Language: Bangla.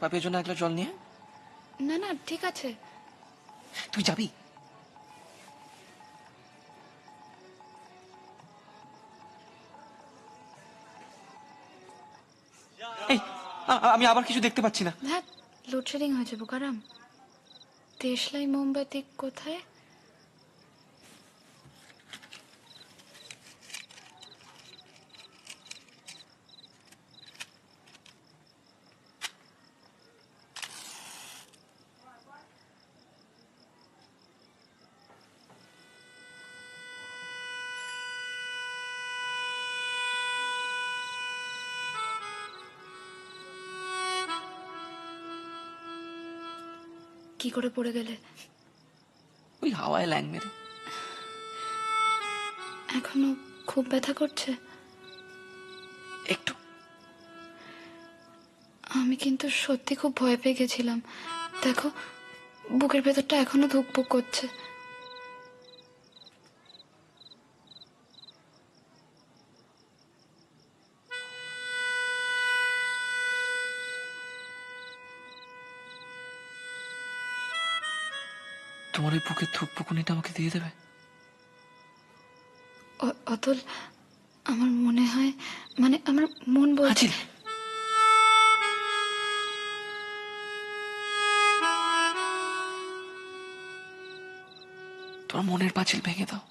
পাপির জন্য একলা জল নিয়ে? না না ঠিক আছে। তুই যাবি? এই আমি আবার কিছু দেখতে পাচ্ছি না। হ্যাঁ লোডশেডিং হয়েছে বোকারাম। দেশলাই মোমবাতি কোথায়? কি করে পড়ে গেলে? ওই হাওয়ায় ল্যাং মেরে। এখনও খুব ব্যথা করছে? একটু। আমি কিন্তু সত্যি খুব ভয় পেয়ে গেছিলাম। দেখো বুকের ভেতরটা এখনও ধুকপুক করছে। তোমার ওই বুকের থুকপুকুনিটা আমাকে দিয়ে দেবে? অতল আমার মনে হয় মানে আমার মন বলছে তোমার মনের পাঁচিল ভেঙে দাও।